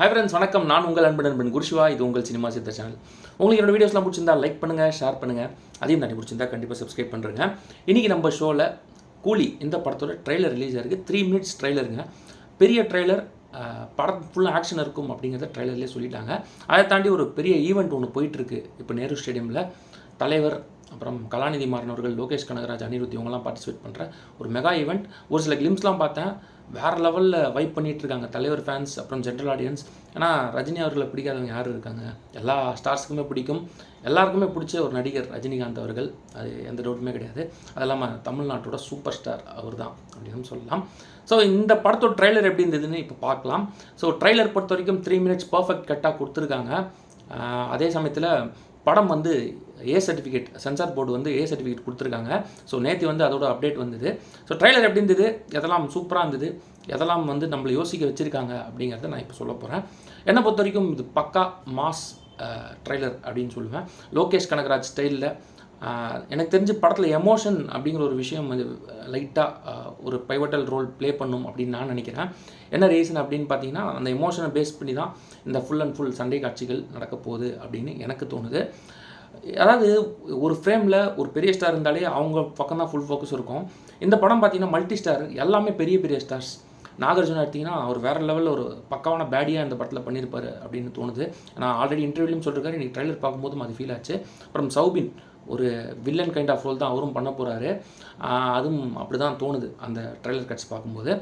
Hi friends வணக்கம். நான் உங்கள் அன்பு நண்பன் குருஷிவா. இது உங்கள் சினிமா சித்த சேனல். உங்களுக்கு என்னோட வீடியோஸ்லாம் பிடிச்சிருந்தா லைக் பண்ணுங்கள் ஷேர் பண்ணுங்கள் அதையும் தாண்டி பிடிச்சிருந்தா கண்டிப்பாக சப்ஸ்கிரைப் பண்ணுறேங்க இன்றைக்கி நம்ம ஷோவில் கூலி இந்த படத்தோட ட்ரெய்லர் ரிலீஸ் ஆயிருக்கு. த்ரீ மினிட்ஸ் ட்ரெய்லருங்க பெரிய ட்ரெய்லர் படம் ஃபுல்லாக ஆக்ஷன் இருக்கும் அப்படிங்கிறத ட்ரெய்லர்லேயே சொல்லிட்டாங்க. அதை தாண்டி ஒரு பெரிய ஈவெண்ட் ஒன்று போயிட்டுருக்கு இப்போ நேரு ஸ்டேடியமில் தலைவர் அப்புறம் கலாநிதி மாறன் அவர்கள் லோகேஷ் கனகராஜ் அனிருத் இவங்கெல்லாம் பார்ட்டிசிபேட் பண்ணுற ஒரு மெகா ஈவெண்ட் ஒரு சில கிளிம்ஸ்லாம் பார்த்தேன் வேறு லெவலில் வைப் பண்ணிட்டு இருக்காங்க. தலைவர் ஃபேன்ஸ் அப்புறம் ஜென்ரல் ஆடியன்ஸ் ஏன்னா ரஜினி அவர்களை பிடிக்காதவங்க யார் இருக்காங்க? எல்லா ஸ்டார்ஸ்க்குமே பிடிக்கும். எல்லாருக்குமே பிடிச்ச ஒரு நடிகர் ரஜினிகாந்த் அவர்கள். அது எந்த டவுட்டுமே கிடையாது. அது இல்லாமல் தமிழ்நாட்டோட சூப்பர் ஸ்டார் அவர் தான் அப்படின்னு சொல்லலாம். ஸோ இந்த படத்தோட ட்ரைலர் எப்படி இருந்ததுன்னு இப்போ பார்க்கலாம். ஸோ ட்ரைலர் பொறுத்த வரைக்கும் த்ரீ மினிட்ஸ் பர்ஃபெக்ட் கட்டாக கொடுத்துருக்காங்க. அதே சமயத்தில் படம் வந்து ஏ சர்டிஃபிகேட் சென்சார் போர்டு வந்து ஏ சர்டிஃபிகேட் கொடுத்துருக்காங்க. ஸோ நேற்று வந்து அதோட அப்டேட் வந்தது. ஸோ ட்ரைலர் எப்படி இருந்தது? எதெல்லாம் சூப்பராக இருந்தது? எதெல்லாம் வந்து நம்மளை யோசிக்க வச்சுருக்காங்க? அப்படிங்கிறத நான் இப்போ சொல்ல போகிறேன் என்னை பொறுத்த வரைக்கும் இது பக்கா மாஸ் ட்ரைலர் அப்படின்னு சொல்லுவேன். லோகேஷ் கனகராஜ் ஸ்டைலில் எனக்கு தெரிஞ்சு படத்தில் எமோஷன் அப்படிங்கிற ஒரு விஷயம் வந்து லைட்டாக ஒரு பைவட்டல் ரோல் ப்ளே பண்ணும் அப்படின்னு நான் நினைக்கிறேன். என்ன ரீசன் அப்படின்னு பார்த்தீங்கன்னா அந்த எமோஷனை பேஸ் பண்ணி தான் இந்த ஃபுல் அண்ட் ஃபுல் சண்டை காட்சிகள் நடக்க போகுது அப்படின்னு எனக்கு தோணுது. அதாவது ஒரு ஃப்ரேமில் ஒரு பெரிய ஸ்டார் இருந்தாலே அவங்க பக்கம் தான் ஃபுல் ஃபோக்கஸ் இருக்கும். இந்த படம் பார்த்தீங்கன்னா மல்டி ஸ்டார் எல்லாமே பெரிய பெரிய ஸ்டார்ஸ் நாகார்ஜுனா எடுத்திங்கன்னா அவர் வேறு லெவலில் ஒரு பக்காவான பேடியாக இந்த படத்தில் பண்ணியிருப்பார் அப்படின்னு தோணுது. நான் ஆல்ரெடி இன்டர்வியூலையும் சொல்லியிருக்காரு எனக்கு ட்ரைலர் பார்க்கும்போதும் அது ஃபீல் ஆச்சு. அப்புறம் சௌபின் ஒரு வில்லன் கைண்ட் ஆஃப் ரோல் தான் அவரும் பண்ண போகிறாரு அதுவும் அப்படி தான் தோணுது அந்த ட்ரைலர் கட்ஸ் பார்க்கும்போது.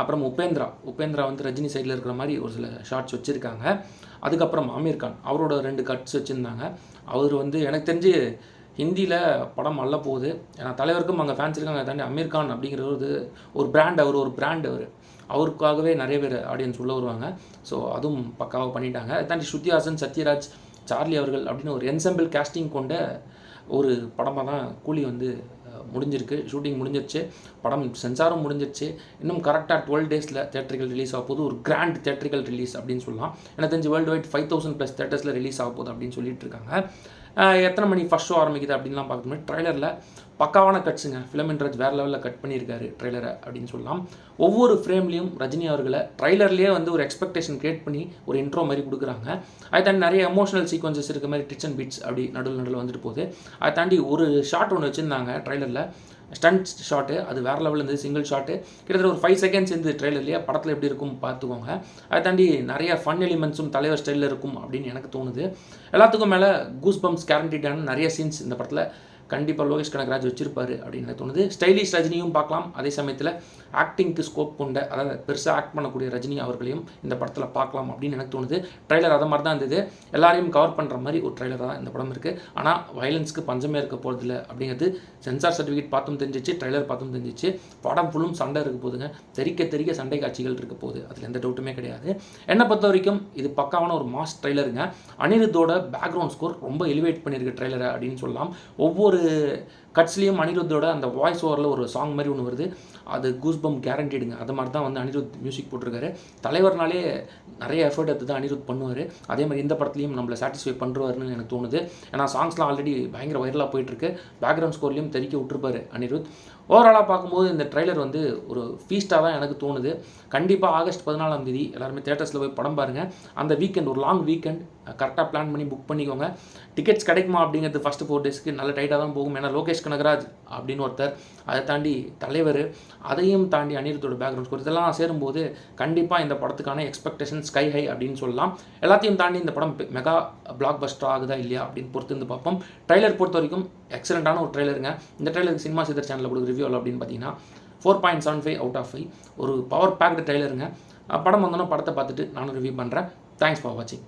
அப்புறம் உபேந்திரா உபேந்திரா வந்து ரஜினி சைடில் இருக்கிற மாதிரி ஒரு சில ஷார்ட்ஸ் வச்சுருக்காங்க. அதுக்கப்புறம் ஆமீர் கான் அவரோட ரெண்டு கட்ஸ் வச்சுருந்தாங்க. அவர் வந்து எனக்கு தெரிஞ்சு ஹிந்தியில் படம் அல்ல போகுது. ஏன்னா தலைவருக்கும் அங்கே ஃபேன்ஸ் இருக்காங்க தாண்டி அமீர் கான் அப்படிங்கிறது ஒரு பிராண்ட் அவர் ஒரு பிராண்ட் அவர். அவருக்காகவே நிறைய பேர் ஆடியன்ஸ் உள்ளே வருவாங்க. ஸோ அதுவும் பக்காவாக பண்ணிட்டாங்க. அதை தாண்டி ஸ்ருதிஹாசன் சத்யராஜ் சார்லி அவர்கள் அப்படின்னு ஒரு என்சம்பிள் கேஸ்டிங் கொண்ட ஒரு படமாக தான் கூலி வந்து முடிஞ்சிருக்கு. ஷூட்டிங் முடிஞ்சிருச்சு. படம் சென்சாரும் முடிஞ்சிருச்சு. இன்னும் கரெக்டாக டுவெல் டேஸில் தேட்டரிக்கல் ரிலீஸ் ஆக போது ஒரு கிராண்ட் தேட்டரிக்கல் ரிலீஸ் அப்படின்னு சொல்லலாம். எனக்கு தெரிஞ்சு world wide five thousand plus தேட்டர்ஸில் release ஆக போகுது அப்படின்னு சொல்லிட்டு இருக்காங்க. எத்தனை மணி ஃபஸ்ட் ஷோ ஆரம்பிக்குது அப்படின்லாம் பார்க்கணும் ட்ரைலரில் பக்காவான கட்ஸுங்க ஃபிலமின்ராஜ் வேறு லெவலில் கட் பண்ணியிருக்காரு ட்ரைலரை அப்படின்னு சொல்லலாம். ஒவ்வொரு ஃப்ரேம்லேயும் ரஜினி அவர்களை ட்ரைலர்லேயே வந்து ஒரு எக்ஸ்பெக்டேஷன் கிரியேட் பண்ணி ஒரு இன்ட்ரோ மாதிரி கொடுக்குறாங்க. அதை தாண்டி நிறைய எமோஷனல் சீக்வன்சஸ் இருக்க மாதிரி டிச் அண்ட் பீட்ஸ் அப்படி நடுவில் நடுவில் வந்துட்டு போகுது. அதை தாண்டி ஒரு ஷாட் ஒன்று வச்சுருந்தாங்க ட்ரைலரில் ஸ்டண்ட் ஷாட்டு அது வேறு லெவலில் இருந்தது சிங்கிள் ஷாட்டு கிட்டத்தட்ட ஒரு ஃபைவ் செகண்ட்ஸ் இருந்து ட்ரெயிலர்லேயே படத்தில் எப்படி இருக்கும் பார்த்துக்கோங்க. அதை தாண்டி நிறைய ஃபன் எலிமெண்ட்ஸும் தலைவர் ஸ்டைலில் இருக்கும் அப்படின்னு எனக்கு தோணுது. எல்லாத்துக்கும் மேலே கூஸ் பம்ப்ஸ் கேரண்டிடான நிறைய சீன்ஸ் இந்த படத்தில் கண்டிப்பாக லோகேஷ் கனகராஜ் வச்சிருப்பாரு அப்படின்னு எனக்கு தோணுது. ஸ்டைலிஷ் ரஜினியும் பார்க்கலாம். அதே சமயத்தில் ஆக்டிங்க்கு ஸ்கோப் கொண்ட அதாவது பெருசாக ஆக்ட் பண்ணக்கூடிய ரஜினி அவர்களையும் இந்த படத்தில் பார்க்கலாம் அப்படின்னு எனக்கு தோணுது. ட்ரைலர் அதை மாதிரி தான் இருந்தது. எல்லாரையும் கவர் பண்ணுற மாதிரி ஒரு ட்ரைலர் தான் இந்த படம் இருக்குது ஆனால் வயலன்ஸ்க்கு பஞ்சமே இருக்க போகிறதில்ல அப்படிங்கிறது சென்சார் சர்டிஃபிகேட் பார்த்தும் தெரிஞ்சிச்சு ட்ரைலர் பார்த்தும் தெரிஞ்சிச்சு. படம் ஃபுல்லும் சண்டை இருக்க போகுதுங்க தெறிக்க தெறிக்க சண்டை காட்சிகள் இருக்க போகுது. அதில் எந்த டவுட்டுமே கிடையாது. என்னை பொறுத்த வரைக்கும் இது பக்காவான ஒரு மாஸ் ட்ரைலருங்க அனிருத்தோட பேக்ரவுண்ட் ஸ்கோர் ரொம்ப எலிவேட் பண்ணியிருக்கு ட்ரைலரை அப்படின்னு சொல்லலாம். ஒவ்வொரு கட்ஸ்லேயும் அனிருத்தோட அந்த வாய்ஸ் ஓவரில் ஒரு சாங் மாதிரி ஒன்று வருது. அது கூஸ்பம் கேரண்டிடுங்க அது மாதிரி தான் வந்து அனிருத் மியூசிக் போட்டிருக்காரு. தலைவர்னாலே நிறைய எஃபர்ட் எடுத்து தான் அனிருத் பண்ணுவார். அதே மாதிரி இந்த படத்துலையும் நம்மளை சாட்டிஸ்ஃபை பண்ணுறாருன்னு எனக்கு தோணுது. ஏன்னா சாங்ஸ்லாம் ஆல்ரெடி பயங்கர வைரலாக போயிட்டுருக்கு. பேக்ரவுண்ட் ஸ்கோர்லேயும் தெரிக்க விட்டுருப்பாரு அனிருத். ஓவராலாக பார்க்கும்போது இந்த ட்ரைலர் வந்து ஒரு ஃபீஸ்ட்டாக தான் எனக்கு தோணுது. கண்டிப்பாக ஆகஸ்ட் பதினாலாம் தேதி எல்லாருமே தேட்டர்ஸில் போய் படம் பாருங்கள் அந்த வீக்கெண்ட் ஒரு லாங் வீக்கெண்ட் கரெக்டாக பிளான் பண்ணி புக் பண்ணிக்கோங்க. டிக்கெட்ஸ் கிடைக்குமா அப்படிங்கிறது ஃபஸ்ட்டு ஃபோர் டேஸ்க்கு நல்ல டைட்டாக தான் தான் போகும் ஏன்னா லோகேஷ் கனகராஜ் அப்படின்னு ஒருத்தர். அதை தாண்டி தலைவர் அதையும் தாண்டி அனிருத்தோட பேக்ரவுண்ட் ஸ்கோர் இதெல்லாம் சேரும்போது கண்டிப்பாக இந்த படத்துக்கான எக்ஸ்பெக்டேஷன் ஸ்கை ஹை அப்படின்னு சொல்லலாம். எல்லாத்தையும் தாண்டி இந்த படம் மெகா பிளாக் பஸ்டர் ஆகுதா இல்லையா அப்படின்னு பொறுத்து இருந்து பார்ப்போம். ட்ரைலர் பொறுத்த வரைக்கும் எக்ஸலண்ட்டான ஒரு ட்ரைலருங்க இந்த ட்ரைலருக்கு சினிமா சிதர் சேனலில் கொடுக்குற ரிவ்யூ அப்படின்னு பார்த்தீங்கன்னா four point seven five out of five ஒரு பவர் பேக்டு ட்ரைலருங்க படம் வந்தோன்னா படத்தை பார்த்துட்டு நானும் ரிவ்யூ பண்ணுறேன் தேங்க்ஸ் ஃபார் வாட்சிங்